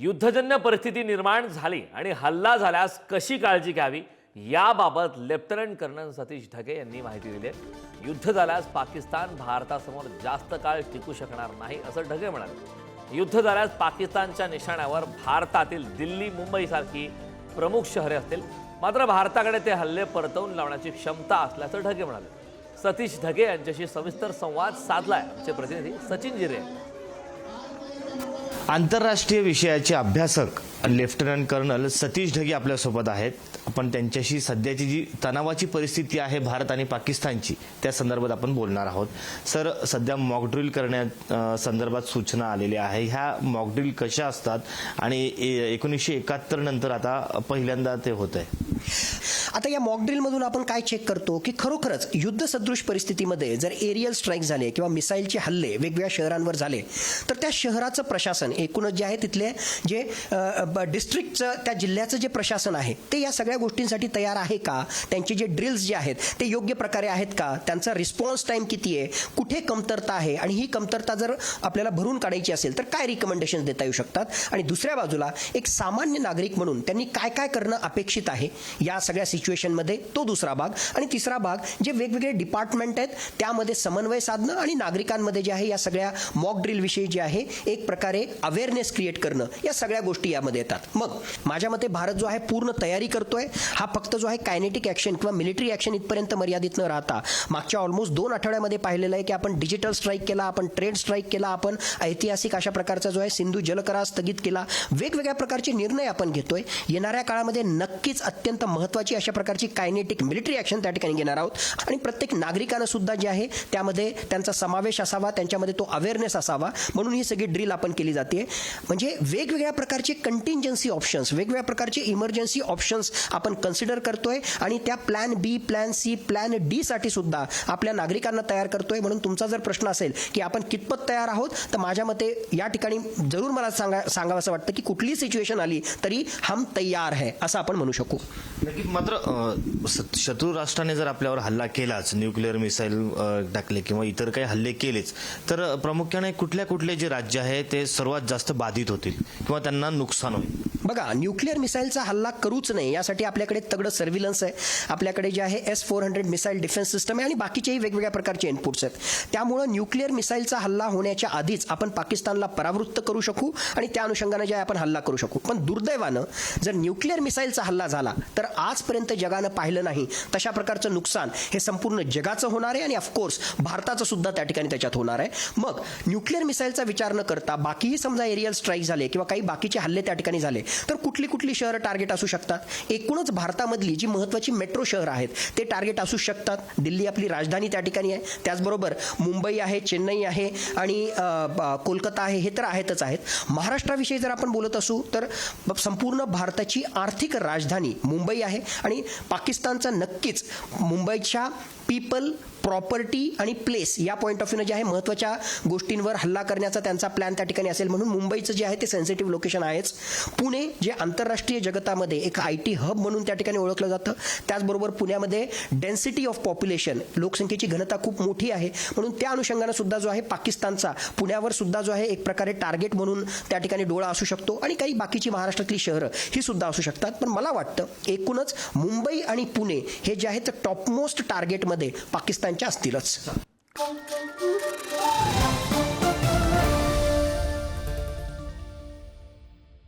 युद्धजन्य परिस्थिती निर्माण झाली आणि हल्ला झाल्यास कशी काळजी घ्यावी याबाबत लेफ्टनंट कर्नल सतीश ढगे यांनी माहिती दिली आहे. युद्ध झाल्यास पाकिस्तान भारतासमोर जास्त काळ टिकू शकणार नाही असं ढगे म्हणाले. युद्ध झाल्यास पाकिस्तानच्या निशाण्यावर भारतातील दिल्ली मुंबईसारखी प्रमुख शहरे असतील. मात्र भारताकडे ते हल्ले परतवून लावण्याची क्षमता असल्याचं ढगे म्हणाले. सतीश ढगे यांच्याशी सविस्तर संवाद साधलाय. आमचे प्रतिनिधी सचिन जिरे. यांनी. आंतरराष्ट्रीय विषयाचे अभ्यासक लेफ्टनंट कर्नल सतीश ढगे आपल्यासोबत आहेत. आपण त्यांच्याशी सध्याची जी तणावाची परिस्थिती आहे भारत आणि पाकिस्तानची त्या संदर्भात आपण बोलणार आहोत. सर सध्या मॉकड्रिल करण्या संदर्भात सूचना आलेल्या आहे. ह्या मॉकड्रिल कशा असतात? आणि एकोणीसशे एकाहत्तर नंतर आता पहिल्यांदा ते होत आहे आता या मॉकड्रिलमधून आपण काय चेक करतो की खरोखरच युद्ध सदृश परिस्थितीमध्ये जर एरियल स्ट्राईक झाले किंवा मिसाईलचे हल्ले वेगवेगळ्या शहरांवर झाले तर त्या शहराचं प्रशासन एकूणच जे आहे तिथले जे डिस्ट्रिक्टचं त्या जिल्ह्याचं जे प्रशासन आहे ते या सगळ्या गोष्टींसाठी तयार आहे का? त्यांचे जे ड्रिल्स जे आहेत ते योग्य प्रकारे आहेत का? त्यांचा रिस्पॉन्स टाईम किती आहे? कुठे कमतरता आहे? आणि ही कमतरता जर आपल्याला भरून काढायची असेल तर काय रिकमेंडेशन देता येऊ शकतात? आणि दुसऱ्या बाजूला एक सामान्य नागरिक म्हणून त्यांनी काय काय करणं अपेक्षित आहे? या सगळ्या सिच्युएशनमध्ये तो दुसरा भाग आणि तिसरा भाग जे वेगवेगळे डिपार्टमेंट आहेत त्यामध्ये समन्वय साधणं आणि नागरिकांमध्ये जे आहे या सगळ्या मॉक ड्रिलविषयी जे आहे एक प्रकारे अवेअरनेस क्रिएट करणं या सगळ्या गोष्टी यामध्ये येतात. मग माझ्या मते भारत जो आहे पूर्ण तयारी करतोय. हा फक्त जो आहे कायनेटिक ॲक्शन किंवा मिलिटरी ॲक्शन इथपर्यंत मर्यादित न राहता. मागच्या ऑलमोस्ट दोन आठवड्यामध्ये पाहिलेलं आहे की आपण डिजिटल स्ट्राईक केला आपण ट्रेड स्ट्राईक केला आपण ऐतिहासिक अशा प्रकारचा जो आहे सिंधू जलकरा स्थगित केला. वेगवेगळ्या प्रकारचे निर्णय आपण घेतोय. येणाऱ्या काळामध्ये नक्कीच अत्यंत महत्त्वाची अशा प्रकारची कायनेटिक मिलिटरी ॲक्शन त्या ठिकाणी घेणार आहोत. आणि प्रत्येक नागरिकानं सुद्धा जे आहे त्यामध्ये त्यांचा समावेश असावा त्यांच्यामध्ये तो अवेअरनेस असावा म्हणून ही सगळी ड्रिल आपण केली जाते. म्हणजे वेगवेगळ्या प्रकारचे कंटिंजन्सी ऑप्शन्स वेगवेगळ्या प्रकारचे इमर्जन्सी ऑप्शन्स आपण कन्सिडर करतोय. आणि त्या plan B plan C plan D साठी सुद्धा आपल्या नागरिकांना तयार करतोय. म्हणून तुमचा जर प्रश्न असेल की आपण कितपत तयार आहोत तर माझ्या मते या ठिकाणी जरूर मला सांगा सांगावं असं वाटतं की कुठलीही सिच्युएशन आली तरी हम तयार है असं आपण म्हणू शकू. नक्की मात्र स- शत्रू राष्ट्राने जर आपल्यावर हल्ला केलाच न्यूक्लिअर मिसाईल टाकले किंवा इतर काही हल्ले केलेच तर प्रामुख्याने कुठल्या कुठले जे राज्य आहे ते सर्वात जास्त बाधित होतील किंवा त्यांना नुकसान होईल? बघा न्यूक्लिअर मिसाईलचा हल्ला करूच नाही यासाठी आपल्याकडे तगडं सर्व्हिलन्स आहे. आपल्याकडे जे आहे S four hundred missile defence system आहे आणि बाकीचेही वेगवेगळ्या प्रकारचे इनपुट्स आहेत. त्यामुळं न्यूक्लिअर मिसाईलचा हल्ला होण्याच्या आधीच आपण पाकिस्तानला परावृत्त करू शकू आणि त्या अनुषंगाने जे आहे आपण हल्ला करू शकू. पण दुर्दैवानं जर न्यूक्लिअर मिसाईलचा हल्ला झाला तर आजपर्यंत जगानं पाहिलं नाही तशा प्रकारचं नुकसान हे संपूर्ण जगाचं होणार आहे आणि ऑफकोर्स भारताचं सुद्धा त्या ठिकाणी त्याच्यात होणार आहे. मग न्यूक्लिअर मिसाईलचा विचार न करता बाकीही समजा एरियल स्ट्राईक झाले किंवा काही बाकीचे हल्ले त्या ठिकाणी झाले तर कुठली कुठली शहरं टार्गेट असू शकतात? एकूणच भारतामधली जी महत्त्वाची मेट्रो शहरं आहेत ते टार्गेट असू शकतात. दिल्ली आपली राजधानी त्या ठिकाणी आहे. त्याचबरोबर मुंबई आहे चेन्नई आहे आणि ब- कोलकाता आहे हे तर आहेतच आहेत. महाराष्ट्राविषयी जर आपण बोलत असू तर संपूर्ण भारताची आर्थिक राजधानी मुंबई आहे आणि पाकिस्तानचा नक्कीच मुंबईच्या पीपल प्रॉपर्टी आणि प्लेस या पॉईंट ऑफ व्ह्यूनं जे आहे महत्त्वाच्या गोष्टींवर हल्ला करण्याचा त्यांचा प्लॅन त्या ठिकाणी असेल म्हणून मुंबईचं जे आहे ते सेन्सिटिव्ह लोकेशन आहेच. पुणे जे आंतरराष्ट्रीय जगतामध्ये एक आय टी हब म्हणून त्या ठिकाणी ओळखलं जातं. त्याचबरोबर पुण्यामध्ये डेन्सिटी ऑफ पॉप्युलेशन लोकसंख्येची घनता खूप मोठी आहे. म्हणून त्या अनुषंगानं सुद्धा जो आहे पाकिस्तानचा पुण्यावर सुद्धा जो आहे एक प्रकारे टार्गेट म्हणून त्या ठिकाणी डोळा असू शकतो आणि काही बाकीची महाराष्ट्रातली शहरं ही सुद्धा असू शकतात. पण मला वाटतं एकूणच मुंबई आणि पुणे हे जे आहेत टॉपमोस्ट टार्गेटमध्ये पाकिस्तान पाकिस्तानच्या असतीलच